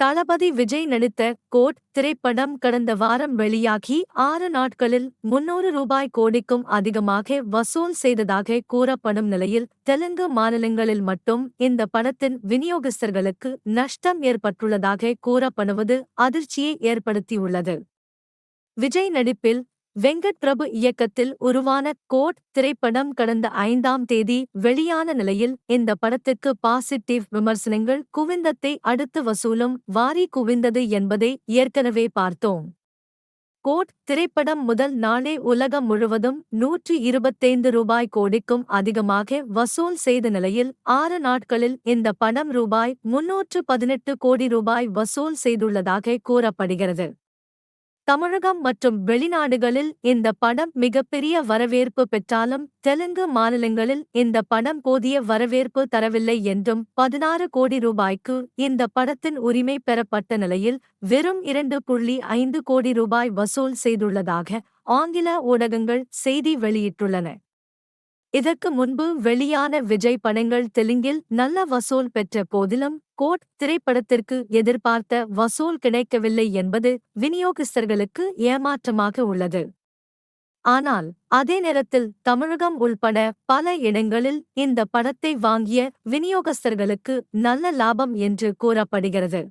தளபதி விஜய் நடித்த கோட் திரைப்படம் கடந்த வாரம் வெளியாகி ஆறு நாட்களில் முன்னூறு ரூபாய் கோடிக்கும் அதிகமாக வசூல் செய்ததாக கூறப்படும் நிலையில் தெலுங்கு மாநிலங்களில் மட்டும் இந்த படத்தின் விநியோகஸ்தர்களுக்கு நஷ்டம் ஏற்பட்டுள்ளதாக கூறப்படுவது அதிர்ச்சியை ஏற்படுத்தியுள்ளது. விஜய் நடிப்பில் வெங்கட் பிரபு இயக்கத்தில் உருவான கோட் திரைப்படம் கடந்த ஐந்தாம் தேதி வெளியான நிலையில் இந்த படத்துக்கு பாசிட்டிவ் விமர்சனங்கள் குவிந்தத்தை அடுத்து வசூலும் வாரி குவிந்தது என்பதை ஏற்கனவே பார்த்தோம். கோட் திரைப்படம் முதல் நாளே உலகம் முழுவதும் நூற்றி இருபத்தைந்து ரூபாய் கோடிக்கும் அதிகமாக வசூல் செய்த நிலையில் ஆறு நாட்களில் இந்த படம் ரூபாய் முன்னூற்று பதினெட்டு கோடி ரூபாய் வசூல் செய்துள்ளதாக கூறப்படுகிறது. தமிழகம் மற்றும் வெளிநாடுகளில் இந்த படம் மிகப்பெரிய வரவேற்பு பெற்றாலும் தெலுங்கு மாநிலங்களில் இந்த படம் போதிய வரவேற்பு தரவில்லை என்றும் பதினாறு கோடி ரூபாய்க்கு இந்த படத்தின் உரிமை பெறப்பட்ட நிலையில் வெறும் இரண்டு புள்ளி ஐந்து கோடி ரூபாய் வசூல் செய்துள்ளதாக ஆங்கில ஊடகங்கள் செய்தி வெளியிட்டுள்ளன. இதற்கு முன்பு வெளியான விஜய் படங்கள் தெலுங்கில் நல்ல வசூல் பெற்ற போதிலும் கோட் திரைப்படத்திற்கு எதிர்பார்த்த வசூல் கிடைக்கவில்லை என்பது விநியோகஸ்தர்களுக்கு ஏமாற்றமாக உள்ளது. ஆனால் அதே நேரத்தில் தமிழகம் உள்பட பல இடங்களில் இந்த படத்தை வாங்கிய விநியோகஸ்தர்களுக்கு நல்ல லாபம் என்று கூறப்படுகிறது.